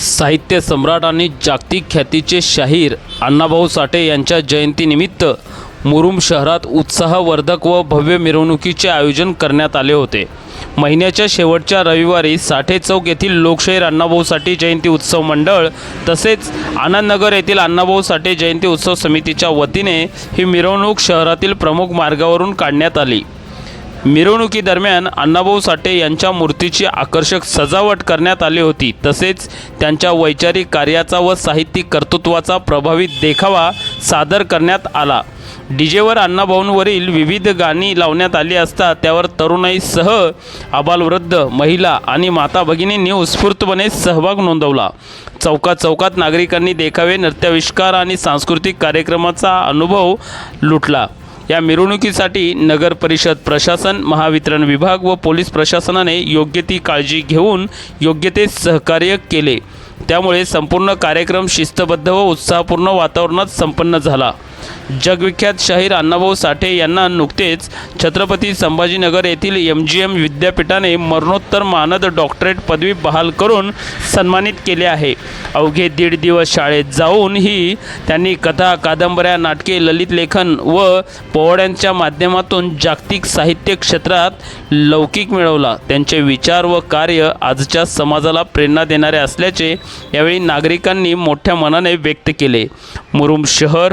साहित्य सम्राट आणि जागतिक ख्यातीचे शाहीर अण्णाभाऊ साठे यांच्या जयंतीनिमित्त मुरुम शहरात उत्साहवर्धक व भव्य मिरवणुकीचे आयोजन करण्यात आले होते. महिन्याच्या शेवटच्या रविवारी साठे चौक येथील लोकशाहीर अण्णाभाऊ साठे जयंती उत्सव मंडळ तसेच आनंदनगर येथील अण्णाभाऊ साठे जयंती उत्सव समितीच्या वतीने ही मिरवणूक शहरातील प्रमुख मार्गावरून काढण्यात आली. मिरवणुकीदरम्यान अण्णाभाऊ साठे यांच्या मूर्तीची आकर्षक सजावट करण्यात आली होती. तसेच त्यांच्या वैचारिक कार्याचा व साहित्यिक कर्तृत्वाचा प्रभावी देखावा सादर करण्यात आला. डीजेवर अण्णाभाऊंवरील विविध गाणी लावण्यात आली असता त्यावर तरुणाईसह आबालवृद्ध महिला आणि माता भगिनींनी उत्स्फूर्तपणे सहभाग नोंदवला. चौकात चौकात नागरिकांनी देखावे नृत्याविष्कार आणि सांस्कृतिक कार्यक्रमाचा अनुभव लुटला. या मिरवणुकीसाठी नगर परिषद प्रशासन महावितरण विभाग व पोलीस प्रशासनाने योग्य ती काळजी घेऊन योग्य ते सहकार्य केले. त्यामुळे संपूर्ण कार्यक्रम शिस्तबद्ध व उत्साहपूर्ण वातावरणात संपन्न झाला. जगविख्यात शाहीर अण्णाभाऊ साठे यांना नुकतेच छत्रपती संभाजीनगर येथील एम जी एम विद्यापीठाने मरणोत्तर मानद डॉक्टरेट पदवी बहाल करून सन्मानित केले आहे. अवघे दीड दिवस शाळेत जाऊनही त्यांनी कथा कादंबऱ्या नाटके ललित लेखन व पोवाड्यांच्या माध्यमातून जागतिक साहित्य क्षेत्रात लौकिक मिळवला. त्यांचे विचार व कार्य आजच्या समाजाला प्रेरणा देणारे असल्याचे यावेळी नागरिकांनी मोठ्या मनाने व्यक्त केले. मुरुम शहर